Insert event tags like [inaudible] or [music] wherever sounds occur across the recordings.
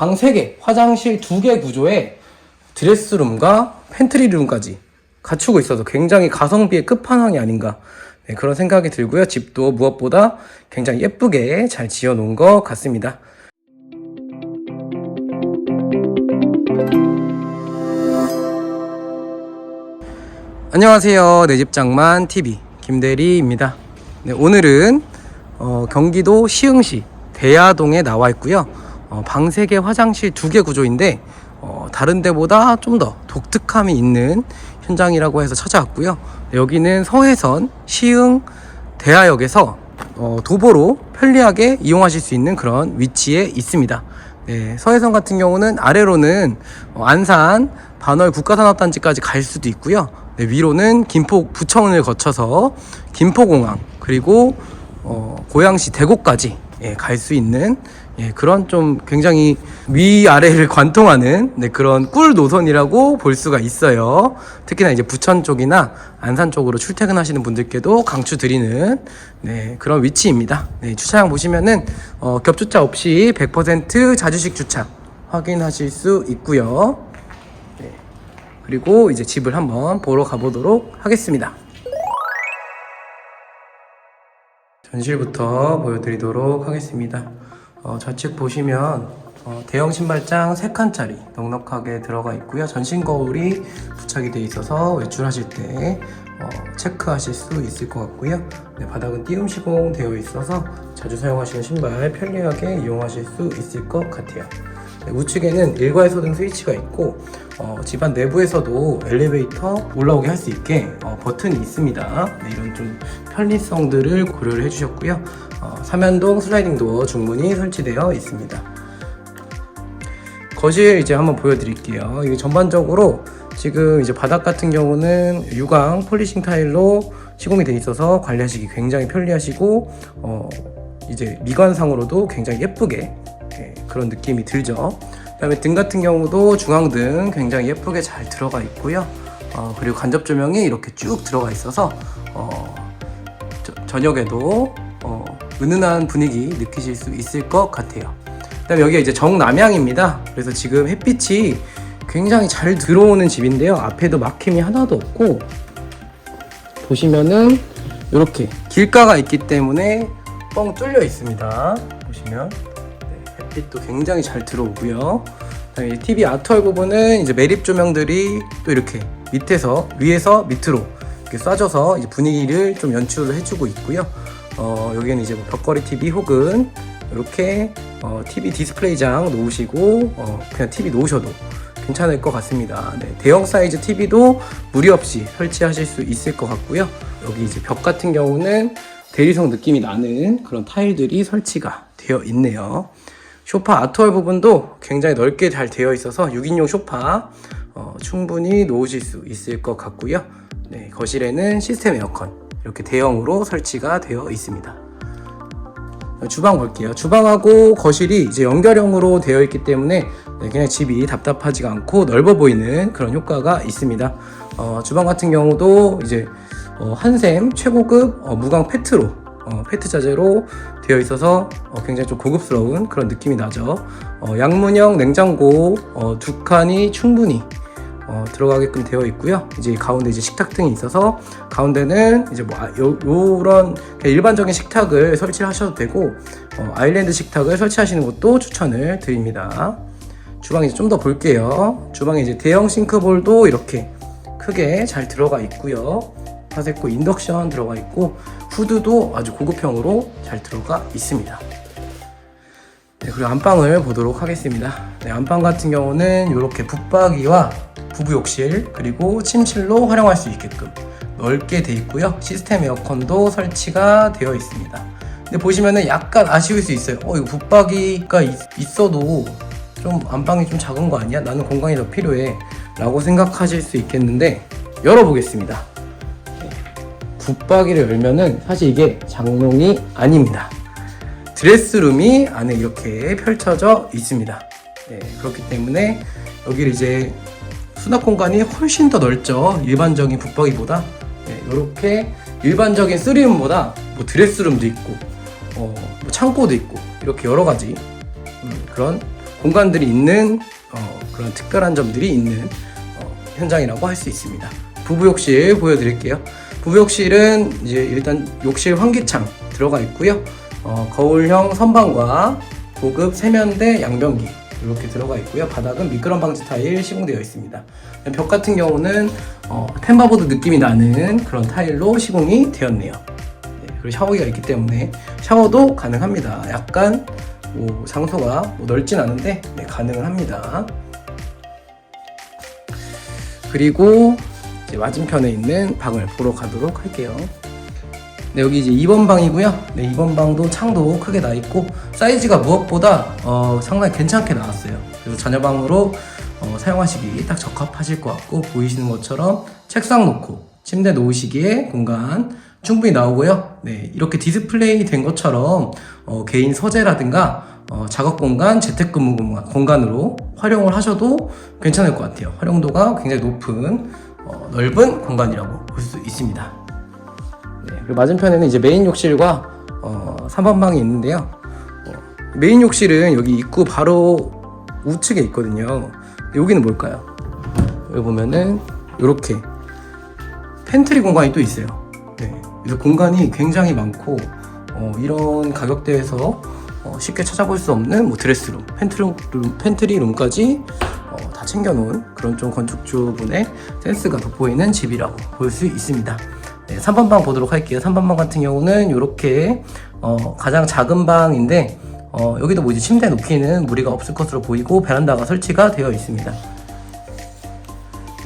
방 3개, 화장실 2개 구조에 드레스룸과 팬트리룸까지 갖추고 있어서 굉장히 가성비의 끝판왕이 아닌가 네, 그런 생각이 들고요. 집도 무엇보다 굉장히 예쁘게 잘 지어 놓은 것 같습니다. 안녕하세요. 내 집 장만 TV 김대리입니다. 네, 오늘은 어, 경기도 시흥시 대야동에 나와 있고요. 어, 방 3개, 화장실 2개 구조인데 어, 다른 데보다 좀 더 독특함이 있는 현장이라고 해서 찾아왔고요. 네, 여기는 서해선 시흥 대하역에서 어, 도보로 편리하게 이용하실 수 있는 그런 위치에 있습니다. 네, 서해선 같은 경우는 아래로는 어, 안산 반월 국가산업단지까지 갈 수도 있고요. 네, 위로는 김포 부천을 거쳐서 김포공항 그리고 어, 고양시 대구까지 예, 갈 수 있는 예, 그런 좀 굉장히 위아래를 [laughs] 관통하는 네, 그런 꿀 노선이라고 볼 수가 있어요. 특히나 이제 부천 쪽이나 안산 쪽으로 출퇴근하시는 분들께도 강추드리는 네, 그런 위치입니다. 네, 주차장 보시면은 어, 겹주차 없이 100% 자주식 주차 확인하실 수 있고요. 네, 그리고 이제 집을 한번 보러 가보도록 하겠습니다. 전실부터 보여드리도록 하겠습니다. 어, 좌측 보시면 어, 대형 신발장 3칸짜리 넉넉하게 들어가 있고요. 전신 거울이 부착이 되어 있어서 외출하실 때 어, 체크하실 수 있을 것 같고요. 네, 바닥은 띄움 시공 되어 있어서 자주 사용하시는 신발 편리하게 이용하실 수 있을 것 같아요. 네, 우측에는 일괄소 등 스위치가 있고 어, 집안 내부에서도 엘리베이터 올라오게 할 수 있게 어, 버튼이 있습니다. 네, 이런 좀 편리성들을 고려를 해주셨고요. 어, 삼연동 슬라이딩 도어 중문이 설치되어 있습니다. 거실 이제 한번 보여드릴게요. 이게 전반적으로 지금 이제 바닥 같은 경우는 유광 폴리싱 타일로 시공이 되어 있어서 관리하시기 굉장히 편리하시고 어, 이제 미관상으로도 굉장히 예쁘게 예, 그런 느낌이 들죠. 그다음에 등 같은 경우도 중앙등 굉장히 예쁘게 잘 들어가 있고요. 어, 그리고 간접 조명이 이렇게 쭉 들어가 있어서 어, 저, 저녁에도 어, 은은한 분위기 느끼실 수 있을 것 같아요. 그다음에 여기가 이제 정남향입니다. 그래서 지금 햇빛이 굉장히 잘 들어오는 집인데요. 앞에도 막힘이 하나도 없고 보시면은 이렇게 길가가 있기 때문에 뻥 뚫려 있습니다. 보시면 빛도 굉장히 잘 들어오고요. 그다음에 TV 아트월 부분은 이제 매립 조명들이 또 이렇게 밑에서 위에서 밑으로 이렇게 이제 분위기를 좀 연출을 해주고 있고요. 어, 여기는 이제 뭐 벽걸이 TV 혹은 이렇게 어, TV 디스플레이장 놓으시고 어, 그냥 TV 놓으셔도 괜찮을 것 같습니다. 네, 대형 사이즈 TV도 무리 없이 설치하실 수 있을 것 같고요. 여기 이제 벽 같은 경우는 대리석 느낌이 나는 그런 타일들이 설치가 되어 있네요. 쇼파 아트월 부분도 굉장히 넓게 잘 되어 있어서 6인용 쇼파 어, 충분히 놓으실 수 있을 것 같고요. 네, 거실에는 시스템 에어컨 이렇게 대형으로 설치가 되어 있습니다. 주방 볼게요. 주방하고 거실이 이제 연결형으로 되어 있기 때문에 네, 그냥 집이 답답하지가 않고 넓어 보이는 그런 효과가 있습니다. 어, 주방 같은 경우도 이제 어, 한샘 최고급 어, 무광 페트로 어, 페트 자재로 되어 있어서 어, 굉장히 좀 고급스러운 그런 느낌이 나죠. 어, 양문형 냉장고 어, 두 칸이 충분히 어, 들어가게끔 되어 있고요. 이제 가운데 이제 식탁 등이 있어서 가운데는 이제 뭐 아, 요, 요런 일반적인 식탁을 설치하셔도 되고 어, 아일랜드 식탁을 설치하시는 것도 추천을 드립니다. 주방 이제 좀 더 볼게요. 주방에 이제 대형 싱크볼도 이렇게 크게 잘 들어가 있고요. 화세코 인덕션 들어가 있고 후드도 아주 고급형으로 잘 들어가 있습니다. 네, 그리고 안방을 보도록 하겠습니다. 네, 안방 같은 경우는 이렇게 붙박이와 부부 욕실 그리고 침실로 활용할 수 있게끔 넓게 돼 있고요. 시스템 에어컨도 설치가 되어 있습니다. 근데 보시면은 약간 아쉬울 수 있어요. 어, 이거 붙박이가 있, 있어도 좀 안방이 좀 작은 거 아니야? 나는 공간이 더 필요해. 라고 생각하실 수 있겠는데 열어보겠습니다. 네, 붙박이를 열면은 사실 이게 장롱이 아닙니다. 드레스룸이 안에 이렇게 펼쳐져 있습니다. 네, 그렇기 때문에 여기를 이제 수납 공간이 훨씬 더 넓죠. 일반적인 붙박이보다. 네, 이렇게 일반적인 쓰리룸보다 뭐 드레스룸도 있고, 어, 뭐 창고도 있고, 이렇게 여러 가지 음, 그런 공간들이 있는 어, 그런 특별한 점들이 있는 어, 현장이라고 할 수 있습니다. 부부 욕실 보여드릴게요. 부부 욕실은 이제 일단 욕실 환기창 들어가 있고요. 어, 거울형 선반과 고급 세면대 양변기 이렇게 들어가 있고요. 바닥은 미끄럼 방지 타일 시공되어 있습니다. 벽 같은 경우는 어, 템바보드 느낌이 나는 그런 타일로 시공이 되었네요. 네, 그리고 샤워기가 있기 때문에 샤워도 가능합니다. 약간 뭐 장소가 뭐 넓진 않은데 네, 가능은 합니다. 그리고 이제 맞은편에 있는 방을 보러 가도록 할게요. 네, 여기 이제 2번 방이고요. 네, 2번 방도 창도 크게 나 있고 사이즈가 무엇보다 어, 상당히 괜찮게 나왔어요. 그래서 자녀방으로 어, 사용하시기 딱 적합하실 것 같고 보이시는 것처럼 책상 놓고 침대 놓으시기에 공간 충분히 나오고요. 네, 이렇게 디스플레이 된 것처럼 어, 개인 서재라든가 어, 작업 공간, 재택근무 공간- 공간으로 활용을 하셔도 괜찮을 것 같아요. 활용도가 굉장히 높은 어, 넓은 공간이라고 볼 수 있습니다. 네, 그리고 맞은편에는 이제 메인 욕실과 어, 3번 방이 있는데요. 어, 메인 욕실은 여기 입구 바로 우측에 있거든요. 여기는 뭘까요? 여기 보면은 이렇게 팬트리 공간이 또 있어요. 네, 그래서 공간이 굉장히 많고 어, 이런 가격대에서 어, 쉽게 찾아볼 수 없는 뭐 드레스룸, 팬트리 룸, 팬트리 룸까지 어, 다 챙겨놓은 그런 좀 건축주분의 센스가 돋보이는 집이라고 볼 수 있습니다. 네, 3번 방 보도록 할게요. 3번 방 같은 경우는 이렇게 어, 가장 작은 방인데 어, 여기도 뭐 이제 침대 놓기는 무리가 없을 것으로 보이고 베란다가 설치가 되어 있습니다.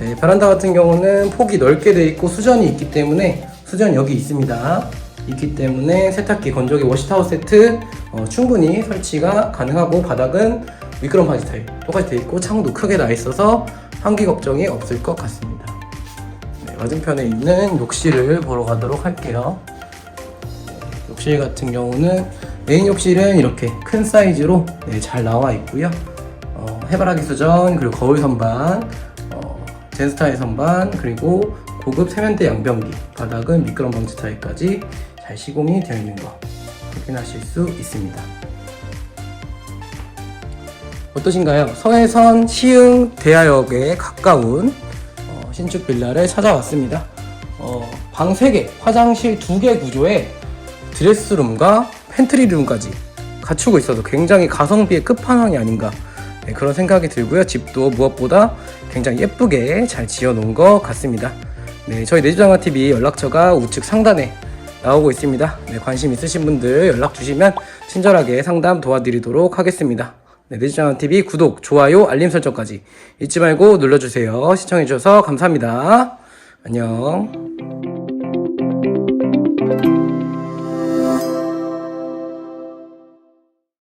네, 베란다 같은 경우는 폭이 넓게 되어 있고 수전이 있기 때문에 수전 여기 있습니다. 있기 때문에 세탁기, 건조기, 워시타워 세트 어, 충분히 설치가 가능하고 바닥은 미끄럼 바지 타일 똑같이 되어 있고 창도 크게 나 있어서 환기 걱정이 없을 것 같습니다. 네, 맞은편에 있는 욕실을 보러 가도록 할게요. 네, 욕실 같은 경우는 메인 욕실은 이렇게 큰 사이즈로 네, 잘 나와 있고요. 어, 해바라기 수전 그리고 거울 선반, 어, 젠스타일 선반 그리고 고급 세면대 양변기, 바닥은 미끄럼 방지 타일까지 잘 시공이 되어 있는 거 확인하실 수 있습니다. 어떠신가요? 서해선 시흥 대하역에 가까운 어, 신축 빌라를 찾아왔습니다. 어, 방 3개, 화장실 2개 구조에 드레스룸과 팬트리룸까지 갖추고 있어서 굉장히 가성비의 끝판왕이 아닌가 네, 그런 생각이 들고요. 집도 무엇보다 굉장히 예쁘게 잘 지어 놓은 것 같습니다. 네, 저희 내주장화 TV 연락처가 우측 상단에 나오고 있습니다. 네, 관심 있으신 분들 연락 주시면 친절하게 상담 도와드리도록 하겠습니다. 네, 내주장화 TV 구독, 좋아요, 알림 설정까지 잊지 말고 눌러주세요. 시청해주셔서 감사합니다. 안녕.